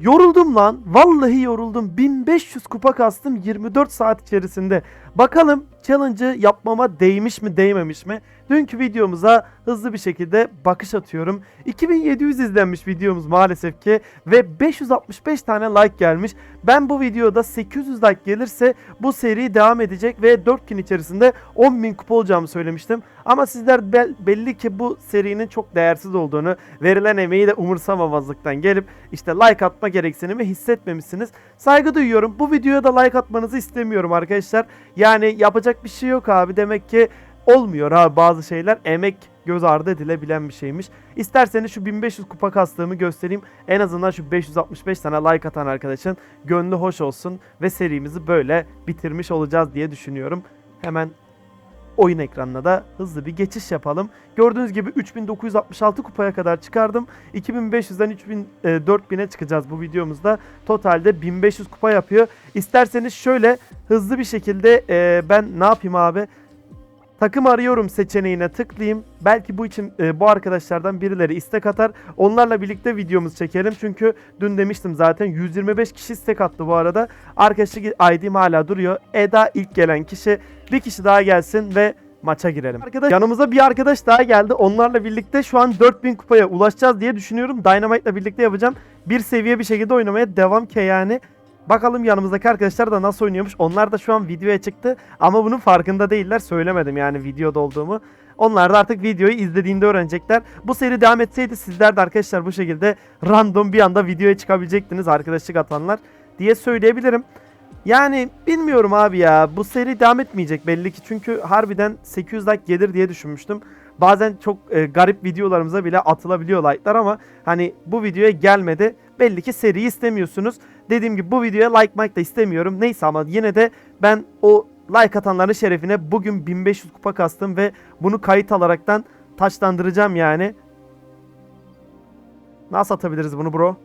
Yoruldum lan. Vallahi yoruldum. 1500 kupa kastım 24 saat içerisinde. Bakalım challenge'ı yapmama değmiş mi değmemiş mi? Dünkü videomuza hızlı bir şekilde bakış atıyorum. 2700 izlenmiş videomuz maalesef ki ve 565 tane like gelmiş. Ben bu videoda 800 like gelirse bu seri devam edecek ve 4 gün içerisinde 10.000 kupa olacağımı söylemiştim. Ama sizler bel- belli ki bu serinin çok değersiz olduğunu, verilen emeği de umursamamazlıktan gelip işte like atma gereksinimi hissetmemişsiniz. Saygı duyuyorum. Bu videoya da like atmanızı istemiyorum arkadaşlar. Yani yapacak bir şey yok abi. Demek ki olmuyor abi bazı şeyler. Emek göz ardı edilebilen bir şeymiş. İsterseniz şu 1500 kupa kastığımı göstereyim. En azından şu 565 tane like atan arkadaşın gönlü hoş olsun ve serimizi böyle bitirmiş olacağız diye düşünüyorum. Hemen oyun ekranına da hızlı bir geçiş yapalım. Gördüğünüz gibi 3966 kupaya kadar çıkardım. 2500'den 3000 e, 4000'e çıkacağız bu videomuzda. Totalde 1500 kupa yapıyor. İsterseniz şöyle hızlı bir şekilde e, ben ne yapayım abi? Takım arıyorum seçeneğine tıklayayım. Belki bu için e, bu arkadaşlardan birileri istek atar. Onlarla birlikte videomuz çekelim. Çünkü dün demiştim zaten 125 kişi istek attı bu arada. Arkadaşlık ID'm hala duruyor. Eda ilk gelen kişi. Bir kişi daha gelsin ve maça girelim. Arkadaş yanımıza bir arkadaş daha geldi. Onlarla birlikte şu an 4000 kupaya ulaşacağız diye düşünüyorum. Dynamite'la birlikte yapacağım. Bir seviye bir şekilde oynamaya devam ki yani. Bakalım yanımızdaki arkadaşlar da nasıl oynuyormuş. Onlar da şu an videoya çıktı ama bunun farkında değiller. Söylemedim yani videoda olduğumu. Onlar da artık videoyu izlediğinde öğrenecekler. Bu seri devam etseydi sizler de arkadaşlar bu şekilde random bir anda videoya çıkabilecektiniz arkadaşlık atanlar diye söyleyebilirim. Yani bilmiyorum abi ya bu seri devam etmeyecek belli ki çünkü harbiden 800 like gelir diye düşünmüştüm. Bazen çok e, garip videolarımıza bile atılabiliyor like'lar ama hani bu videoya gelmedi. Belli ki seriyi istemiyorsunuz. Dediğim gibi bu videoya like like da istemiyorum. Neyse ama yine de ben o like atanların şerefine bugün 1500 kupa kastım ve bunu kayıt alaraktan taçlandıracağım yani. Nasıl atabiliriz bunu bro?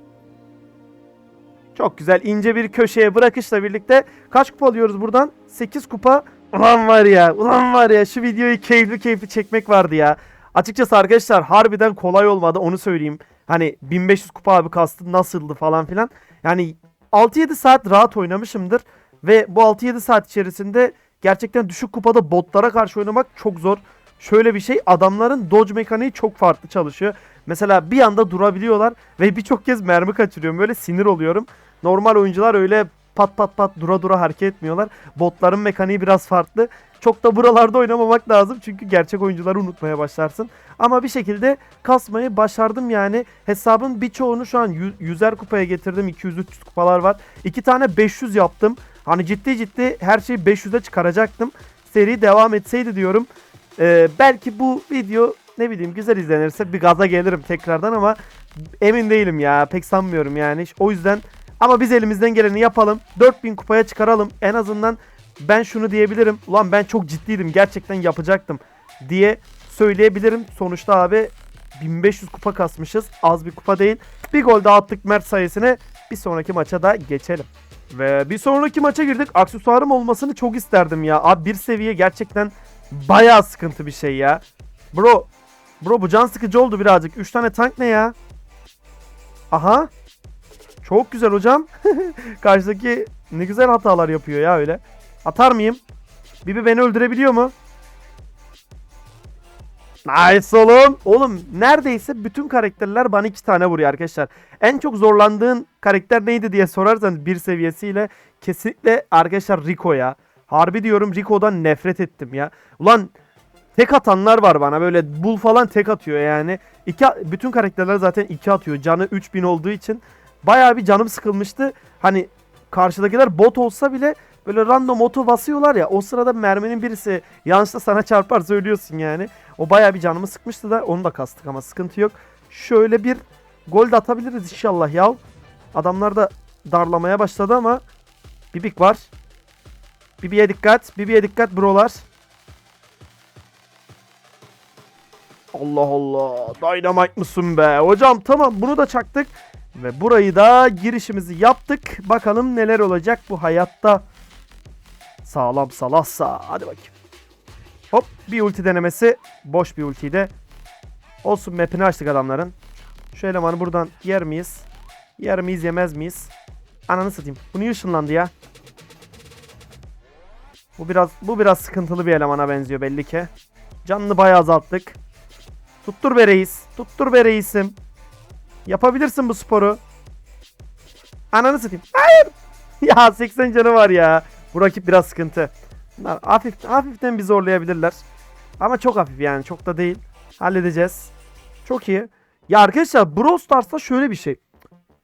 Çok güzel ince bir köşeye bırakışla birlikte kaç kupa alıyoruz buradan? 8 kupa. Ulan var ya, ulan var ya şu videoyu keyifli keyifli çekmek vardı ya. Açıkçası arkadaşlar harbiden kolay olmadı onu söyleyeyim. Hani 1500 kupa abi kastı nasıldı falan filan. Yani 6-7 saat rahat oynamışımdır. Ve bu 6-7 saat içerisinde gerçekten düşük kupada botlara karşı oynamak çok zor. Şöyle bir şey adamların dodge mekaniği çok farklı çalışıyor. Mesela bir anda durabiliyorlar ve birçok kez mermi kaçırıyorum. Böyle sinir oluyorum. Normal oyuncular öyle pat pat pat dura dura hareket etmiyorlar. Botların mekaniği biraz farklı. Çok da buralarda oynamamak lazım çünkü gerçek oyuncuları unutmaya başlarsın. Ama bir şekilde kasmayı başardım yani. Hesabın birçoğunu şu an yü- yüzer kupaya getirdim. 200-300 kupalar var. İki tane 500 yaptım. Hani ciddi ciddi her şeyi 500'e çıkaracaktım. Seri devam etseydi diyorum. Ee, belki bu video ne bileyim güzel izlenirse bir gaza gelirim tekrardan ama emin değilim ya. Pek sanmıyorum yani. O yüzden ama biz elimizden geleni yapalım. 4000 kupaya çıkaralım. En azından ben şunu diyebilirim. Ulan ben çok ciddiydim. Gerçekten yapacaktım diye söyleyebilirim. Sonuçta abi 1500 kupa kasmışız. Az bir kupa değil. Bir gol daha attık Mert sayesine. Bir sonraki maça da geçelim. Ve bir sonraki maça girdik. Aksesuarım olmasını çok isterdim ya. Abi bir seviye gerçekten bayağı sıkıntı bir şey ya. Bro. Bro bu can sıkıcı oldu birazcık. 3 tane tank ne ya? Aha. Çok güzel hocam. Karşıdaki ne güzel hatalar yapıyor ya öyle. Atar mıyım? Bibi beni öldürebiliyor mu? Nice oğlum. Oğlum neredeyse bütün karakterler bana iki tane vuruyor arkadaşlar. En çok zorlandığın karakter neydi diye sorarsanız bir seviyesiyle kesinlikle arkadaşlar Rico ya. Harbi diyorum Rico'dan nefret ettim ya. Ulan tek atanlar var bana böyle bul falan tek atıyor yani. İki, bütün karakterler zaten iki atıyor. Canı 3000 olduğu için bayağı bir canım sıkılmıştı. Hani karşıdakiler bot olsa bile böyle random oto basıyorlar ya o sırada merminin birisi yanlışla sana çarpar söylüyorsun yani. O bayağı bir canımı sıkmıştı da onu da kastık ama sıkıntı yok. Şöyle bir gol de atabiliriz inşallah ya. Adamlar da darlamaya başladı ama Bibik var. Bibi'ye dikkat. Bibi'ye dikkat brolar. Allah Allah. Dynamite mısın be? Hocam tamam bunu da çaktık. Ve burayı da girişimizi yaptık. Bakalım neler olacak bu hayatta. Sağlam salassa. Hadi bakayım. Hop bir ulti denemesi. Boş bir ultiydi. Olsun map'ini açtık adamların. Şu elemanı buradan yer miyiz? Yer miyiz yemez miyiz? Ananı satayım. Bu niye ışınlandı ya? Bu biraz bu biraz sıkıntılı bir elemana benziyor belli ki. Canını bayağı azalttık. Tuttur be reis. Tuttur be reisim. Yapabilirsin bu sporu. Ananı satayım. Hayır. Ya 80 canı var ya. Bu rakip biraz sıkıntı. Bunlar hafif, hafiften bir zorlayabilirler. Ama çok hafif yani çok da değil. Halledeceğiz. Çok iyi. Ya arkadaşlar Brawl Stars'ta şöyle bir şey.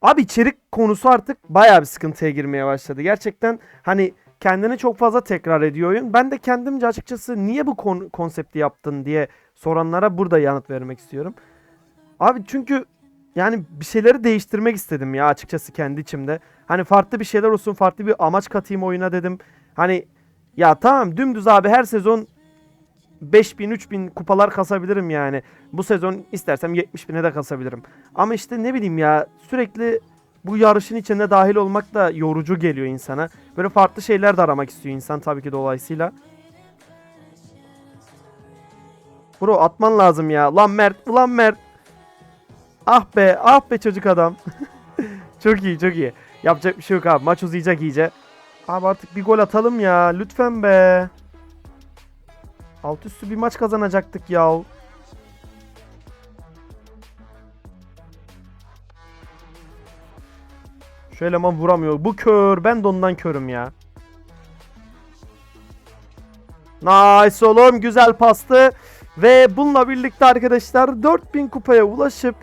Abi içerik konusu artık bayağı bir sıkıntıya girmeye başladı. Gerçekten hani kendini çok fazla tekrar ediyor oyun. Ben de kendimce açıkçası niye bu kon- konsepti yaptın diye soranlara burada yanıt vermek istiyorum. Abi çünkü yani bir şeyleri değiştirmek istedim ya açıkçası kendi içimde. Hani farklı bir şeyler olsun, farklı bir amaç katayım oyuna dedim. Hani ya tamam dümdüz abi her sezon 5000 3000 kupalar kasabilirim yani. Bu sezon istersem 70 bine de kasabilirim. Ama işte ne bileyim ya sürekli bu yarışın içinde dahil olmak da yorucu geliyor insana. Böyle farklı şeyler de aramak istiyor insan tabii ki dolayısıyla. Bro atman lazım ya. Lan Mert, ulan Mert. Ah be, ah be çocuk adam. çok iyi, çok iyi. Yapacak bir şey yok abi. Maç uzayacak iyice. Abi artık bir gol atalım ya. Lütfen be. Alt üstü bir maç kazanacaktık ya. Şu eleman vuramıyor. Bu kör. Ben de ondan körüm ya. Nice oğlum. Güzel pastı. Ve bununla birlikte arkadaşlar 4000 kupaya ulaşıp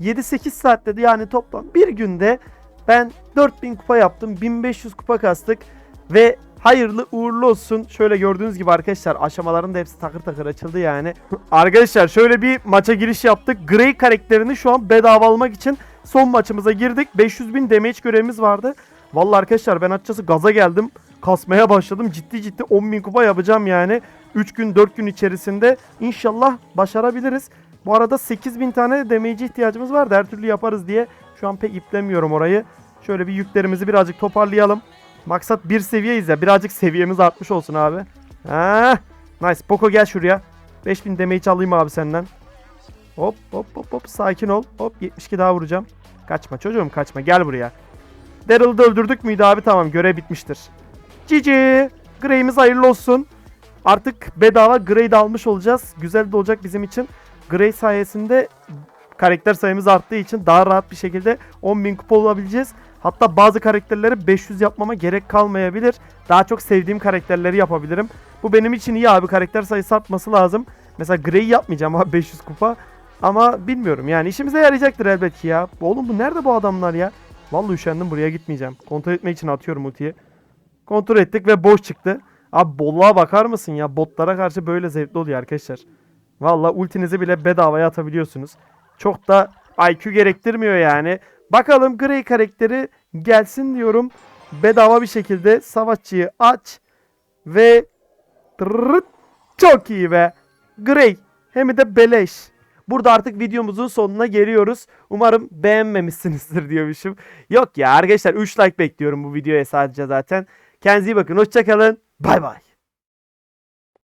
7-8 saatte de yani toplam bir günde ben 4000 kupa yaptım. 1500 kupa kastık. Ve hayırlı uğurlu olsun. Şöyle gördüğünüz gibi arkadaşlar aşamaların da hepsi takır takır açıldı yani. arkadaşlar şöyle bir maça giriş yaptık. Grey karakterini şu an bedava almak için son maçımıza girdik. 500 bin damage görevimiz vardı. Vallahi arkadaşlar ben açıkçası gaza geldim. Kasmaya başladım. Ciddi ciddi 10 bin kupa yapacağım yani. 3 gün 4 gün içerisinde inşallah başarabiliriz. Bu arada 8000 tane damage ihtiyacımız vardı. Her türlü yaparız diye şu an pek iplemiyorum orayı. Şöyle bir yüklerimizi birazcık toparlayalım. Maksat bir seviyeyiz ya. Birazcık seviyemiz artmış olsun abi. Ha, nice. Poco gel şuraya. 5000 damage alayım abi senden. Hop hop hop hop sakin ol. Hop 72 daha vuracağım. Kaçma çocuğum kaçma gel buraya. Daryl'ı da öldürdük müydü abi tamam görev bitmiştir. Cici. Grey'imiz hayırlı olsun. Artık bedava Grey de almış olacağız. Güzel de olacak bizim için. Grey sayesinde karakter sayımız arttığı için daha rahat bir şekilde 10.000 kupa olabileceğiz. Hatta bazı karakterleri 500 yapmama gerek kalmayabilir. Daha çok sevdiğim karakterleri yapabilirim. Bu benim için iyi abi. Karakter sayısı artması lazım. Mesela Grey yapmayacağım abi 500 kupa. Ama bilmiyorum yani işimize yarayacaktır elbet ki ya. Oğlum bu nerede bu adamlar ya? Vallahi üşendim buraya gitmeyeceğim. Kontrol etmek için atıyorum ultiyi. Kontrol ettik ve boş çıktı. Abi bolluğa bakar mısın ya? Botlara karşı böyle zevkli oluyor arkadaşlar. Vallahi ultinizi bile bedavaya atabiliyorsunuz. Çok da IQ gerektirmiyor yani. Bakalım Grey karakteri gelsin diyorum. Bedava bir şekilde savaşçıyı aç. Ve çok iyi be. Grey hem de beleş. Burada artık videomuzun sonuna geliyoruz. Umarım beğenmemişsinizdir diyormuşum. Yok ya arkadaşlar 3 like bekliyorum bu videoya sadece zaten. Kendinize iyi bakın. Hoşçakalın. Bay bay.